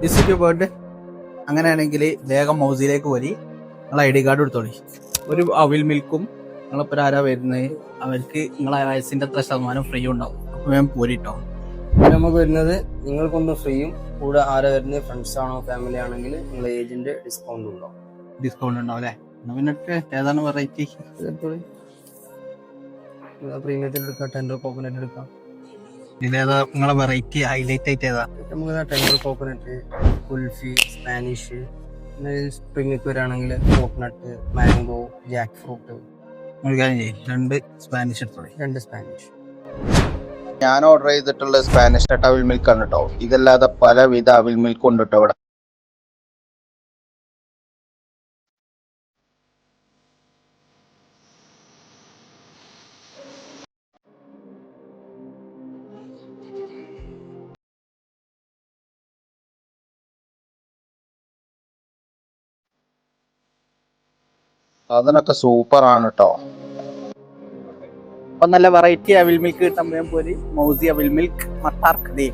This പോയിട്ട് അങ്ങനെയാണെങ്കിൽ വേഗം മൗസിയിലേക്ക് വരി. നിങ്ങൾ ഐ ഡി കാർഡ് എടുത്തോളി ഒരു അവിൽ മിൽക്കും നിങ്ങളിപ്പോൾ ആരാ വരുന്നത് അവർക്ക് നിങ്ങളെ വയസ്സിന്റെ എത്ര ശതമാനം ഫ്രീ ഉണ്ടാവും. അപ്പോൾ ഞാൻ പോരിട്ടോ. നമുക്ക് വരുന്നത് നിങ്ങൾക്കൊന്ന് ഫ്രീയും കൂടെ ആരാ വരുന്നത് ഫ്രണ്ട്സ് ആണോ ഫാമിലി ആണെങ്കിൽ നിങ്ങൾ ഏജിന്റെ ഡിസ്കൗണ്ട് ഉണ്ടാവും. ഡിസ്കൗണ്ട് ഉണ്ടാവും അല്ലേ? പിന്നെ. ഏതാണ് വെറൈറ്റി പ്രീമിയത്തിൽ എടുക്കാം ടെൻഡർ കോക്കനറ്റ് എടുക്കാം ഇതിലേതാ നിങ്ങളെ വെറൈറ്റി ഹൈലൈറ്റ് ആയിട്ട് ഏതാ? നമുക്ക് ടെൻഡർ കോക്കനട്ട് കുൽഫി സ്പാനിഷ് പിന്നെ സ്പ്രിംഗ് വരാണെങ്കിൽ കോക്കനട്ട് മാംഗോ ജാക്ക് ഫ്രൂട്ട് ഒരു കാര്യം ചെയ്യും രണ്ട് സ്പാനിഷ് എടുത്തോളി രണ്ട് സ്പാനിഷ് ഞാൻ ഓർഡർ ചെയ്തിട്ടുള്ള സ്പാനിഷ് അവിൽ മിൽക്ക് ആണ് കേട്ടോ ഇതല്ലാതെ പലവിധ അവിൽ മിൽക്ക് ഉണ്ട് കേട്ടോ ഇവിടെ. അതിനൊക്കെ സൂപ്പർ ആണ് കേട്ടോ നല്ല വെറൈറ്റി അവിൽ മിൽക്ക് പോയി മൗസിയ മൗസി അവിൽ മിൽക്ക് മട്ടാർക്ക് ദേ.